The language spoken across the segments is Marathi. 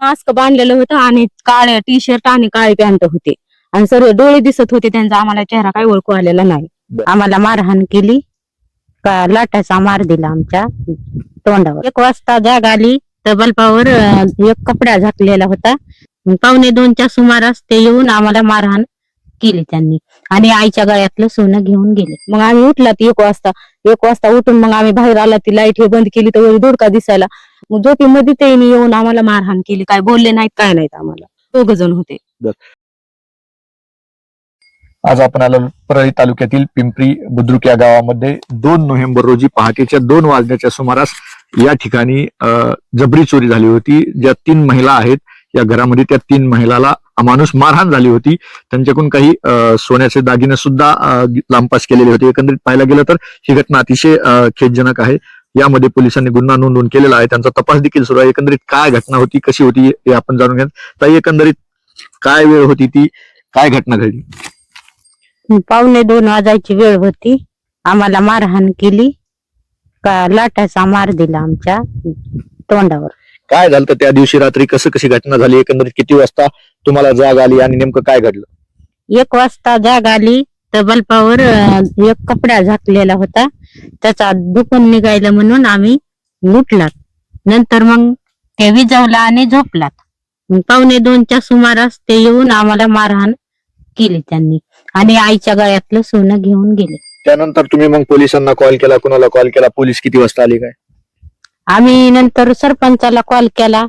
मास्क बांधलेलं होतं आणि काळे टी शर्ट आणि काळे पॅन्ट होते. आणि सर्व डोळे दिसत होते त्यांचा आम्हाला चेहरा काही ओळखू आलेला नाही. आम्हाला मारहाण केली. का लाटाचा मार दिला आमच्या तोंडावर. एक वाजता जाग आली तर बल्पावर एक कपडा झाकलेला होता. पावणे दोनच्या सुमारास ते येऊन आम्हाला मारहाण केली त्यांनी. आणि आईच्या गळ्यातलं सोनं घेऊन गेले. मग आम्ही उठला ती एक वाजता. एक वाजता उठून मग आम्ही बाहेर आला ती लाइट हे बंद केली तर धुडका दिसायला. मग झोपेमध्ये ते येऊन आम्हाला मारहाण केली. काय बोलले नाहीत काय नाहीत आम्हाला. दोघ जण होते. आज आपण आलो परळी तालुक्यातील पिंपरी बुद्रुक या गावामध्ये. दोन नोव्हेंबर रोजी पहाटेच्या दोन वाजण्याच्या सुमारास या ठिकाणी अं, जबरी चोरी झाली होती. ज्या तीन महिला आहेत या घरामध्ये त्या तीन महिलाला माणूस मारहाण झाली होती. त्यांच्याकडून काही अं, सोन्याचे दागिने सुद्धा लांबपास केलेले होते. एकंदरीत पाहायला गेलं तर ही घटना अतिशय खेदजनक आहे. यामध्ये पोलिसांनी गुन्हा नोंदवून केलेला आहे. त्यांचा तपास देखील सुरू आहे. एकंदरीत काय घटना होती कशी होती हे आपण जाणून घ्या ताई एकंदरीत काय वेळ होती ती? काय घटना घडली? पावणे दोन वाजायची वेळ होती. आम्हाला मारहाण केली. का लाटाचा मार दिला आमच्या तोंडावर. काय झालं त्या दिवशी रात्री? कसं कशी घटना झाली? एकंदरीत किती वाजता तुम्हाला जाग आली आणि नेमकं काय घडलं? एक वाजता जाग आली. तर बल्पावर एक कपडा झाकलेला होता. त्याचा दुखून निघायला म्हणून आम्ही लुटलात नंतर मग ते विजवला आणि झोपलात. पावणे दोनच्या सुमारास ते येऊन आम्हाला मारहाण केली त्यांनी. आणि आईच्या गळ्यातलं सोनं घेऊन गेले. त्यानंतर तुम्ही मग पोलिसांना कॉल केला? कुणाला कॉल केला? पोलीस किती वाजता आले काय? आम्ही नंतर सरपंचाला कॉल केला.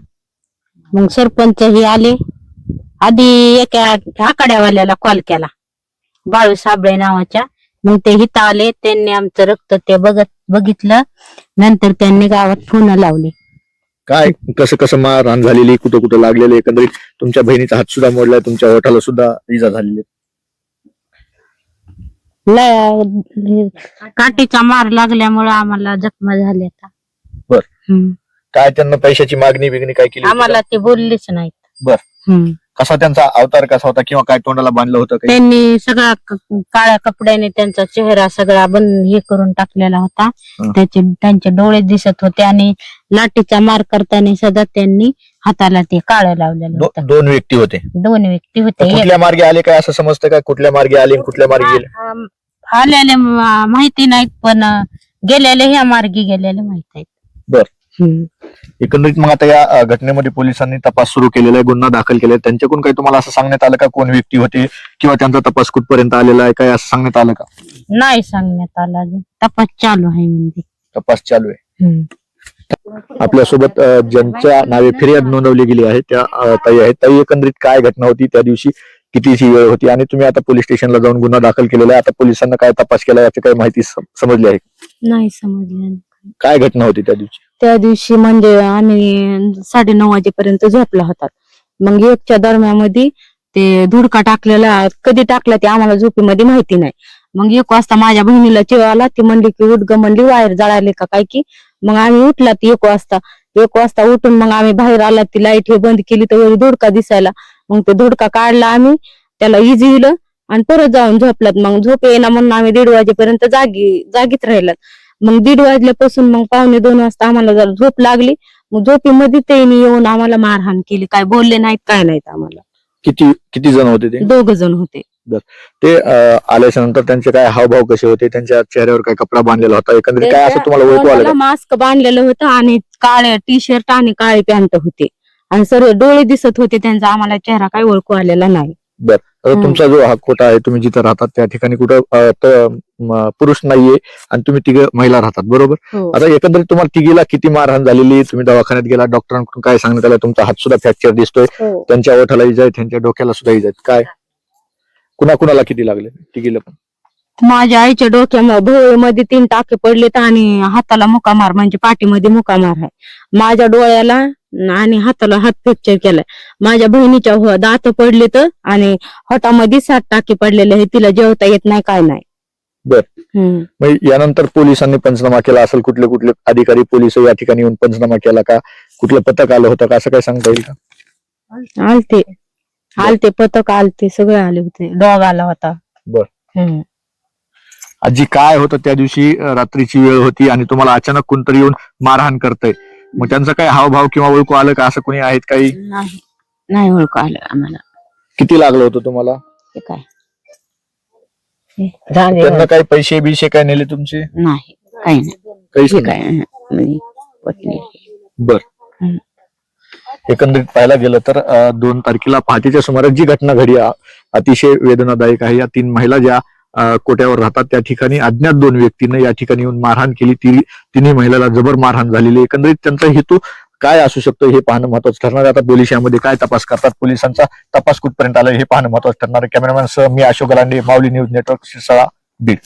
मग सरपंच हे आले. आधी एका आकड्यावाल्याला कॉल केला. बाळू साबळे नावाच्या मग ते हिथं आले त्यांनी आमचं रक्त ते बघत बघितलं नंतर त्यांनी गावात फोन लावले काय कसं कसं मारहाण झालेली कुठं कुठं लागलेली एकंदरीत तुमच्या बहिणीचा हात सुद्धा मोडलाय तुमच्या ओठाला सुद्धा इजा झालेली काठीचा मार लागल्यामुळे आम्हाला जखमा झाल्या बर. हम्म. काय त्यांना पैशाची मागणी बिगणी काय केली होती का? आम्हाला ते बोललेच नाहीत बर. हम्म. कसा त्यांचा अवतार कसा होता किंवा काय तोंडाला बांधलं होतं काही? त्यांनी सगळा क- काळ्या कपड्याने त्यांचा चेहरा सगळा बंद हे करून टाकलेला होता. हं. त्याचे त्यांचे डोळे दिसत होते आणि लाठीचा मार करताना सदा त्यांनी हाताला ते काळं लावलेलं दो- होतं. दोन व्यक्ती होते. दोन व्यक्ती तर होते. एक- कुठल्या मार्गे आले काय असं समजतं काय कुठल्या मार्गे आले आणि कुठल्या मार्गे गेले? आलेले म- माहिती नाहीत पण अं, गेलेले ह्या मार्गी गेलेले माहीत आहेत. बर. एकंदरीत मग आता या अ, घटनेमध्ये पोलिसांनी तपास सुरू केलेला आहे गुन्हा दाखल केलाय त्यांच्याकडून काही तुम्हाला असं सांगण्यात आलं का? कोण व्यक्ती होते किंवा त्यांचा तपास कुठपर्यंत आलेला आहे? काय असं सांगण्यात आलं का? नाही सांगण्यात आलं अजून. तपास चालू आहे म्हणजे. तपास चालू आहे. हम्म. आपल्यासोबत अ, ज्यांच्या नावे फिर्याद नोंदवली गेली आहे त्या अ, ताई आहेत. ताई एकंदरीत काय घटना होती? त्या दिवशी कितीची वेळ होती? आणि तुम्ही आता पोलीस स्टेशनला जाऊन गुन्हा दाखल केलेला आहे. आता पोलिसांना काय तपास केला याची काही माहिती सम- समजली आहे नाही समजलं काय घटना होती त्या दिवशी? त्या दिवशी म्हणजे आम्ही साडे नऊ वाजेपर्यंत झोपला होता. मग एकच्या दरम्यामध्ये ते धुडका टाकलेला कधी टाकला ते आम्हाला झोपेमध्ये माहिती नाही. मग एक वाजता माझ्या बहिणीला चिवाला ती म्हणली की उठ ग म्हणली वायर जळाले का काय की? मग आम्ही उठला ती एक वाजता. एक वाजता उठून मग आम्ही बाहेर आला ती लाइट हे बंद केली तर वरी धुडका दिसायला. मग ते धुडका काढला आम्ही त्याला इजिवलं आणि परत जाऊन झोपलात. मग झोप येईना म्हणून आम्ही दीड वाजेपर्यंत जागी जागीत राहिलात. मग दीड वाजल्यापासून मग पावणे दोन वाजता आम्हाला जरा झोप लागली. मग झोपेमध्ये त्यांनी येऊन आम्हाला मारहाण केली. काय बोलले नाहीत काय नाहीत आम्हाला. किती किती जण होते ते? दोघ जण होते. ते अ, आल्याच्यानंतर त्यांचे काय हावभाव कसे होते? त्यांच्या चेहऱ्यावर काय कपडा बांधलेला होता? एकंदरीत काय असं तुम्हाला ओळखू आलं का? मास्क बांधलेलं होतं आणि काळे टी शर्ट आणि काळे पॅन्ट होते. आणि सर्व डोळे दिसत होते. त्यांचा आम्हाला चेहरा काही ओळखू आलेला नाही. आता. तुमचा जो हा खोटा आहे तुम्ही जिथं राहतात त्या ठिकाणी कुठं पुरुष नाहीये आणि तुम्ही तिघ महिला राहतात बरोबर? हो. आता एकंदरीत तुम्हाला तिघीला किती मारहाण झालेली तुम्ही दवाखान्यात गेला डॉक्टरांकडून काय सांगण्यात आलं? तुमचा हात सुद्धा फ्रॅक्चर दिसतोय. हो. त्यांच्या ओठाला इजा आहे त्यांच्या डोक्याला सुद्धा इजा आहेत काय? कुणा कुणाला किती लागले? तिघीला पण. माझ्या आईच्या डोक्यामध्ये भोवळीमध्ये तीन टाके पडलेत आणि हाताला मुकामार म्हणजे पाठीमध्ये मुकामार आहे. माझ्या डोळ्याला आणि हाताला हात फ्रॅक्चर केलाय. माझ्या बहिणीच्या हो- दात पडले तर आणि होटामध्ये सात टाके पडलेले आहे तिला जेवता येत नाही काय नाही. बर. हम्म. मग यानंतर पोलिसांनी पंचनामा केला असेल कुठले कुठले अधिकारी पोलीस या ठिकाणी येऊन पंचनामा केला का? कुठलं पथक आलं होतं का? असं काय सांगता येईल का? आलते. आलते पथक आलते सगळे आले होते. डॉग आला होता. बर. हम्म. आजी काय होतं त्या दिवशी अं, रात्रीची वेळ होती आणि तुम्हाला अचानक कोणतरी येऊन मारहाण करतंय? मग त्यांचा काही हावभाव किंवा ओळखू आलं का? असं कोणी आहेत काही? नाही. नाही ओळख आलं आम्हाला. किती लागलं होतं तुम्हाला? हे काय? त्यांना काही पैसे बिशे काय नेले तुमचे? नाही काही नाही. काहीच हे नाही. काय? म्हणजे पत्नी बर. हम्म. एकंदरीत पाहायला गेलं तर अं, दोन तारखेला पहाटेच्या सुमारास जी घटना घडी आ- अतिशय वेदनादायक आहे. या तीन महिला ज्या कोट्यावर राहतात. त्या ठिकाणी अज्ञात दोन व्यक्तींनी या ठिकाणी येऊन मारहाण केली. ती तिन्ही महिलाला जबर मारहाण झालेली एकंदरीत त्यांचा हेतू काय असू शकतो हे पाहणं महत्वाचं ठरणार आता पोलीस यामध्ये काय तपास करतात? पोलिसांचा तपास कुठपर्यंत आला हे पाहणं महत्वाचं ठरणार कॅमेरामॅन सह मी अशोक गलांडे माऊली न्यूज नेटवर्क शिरसाळा बीड.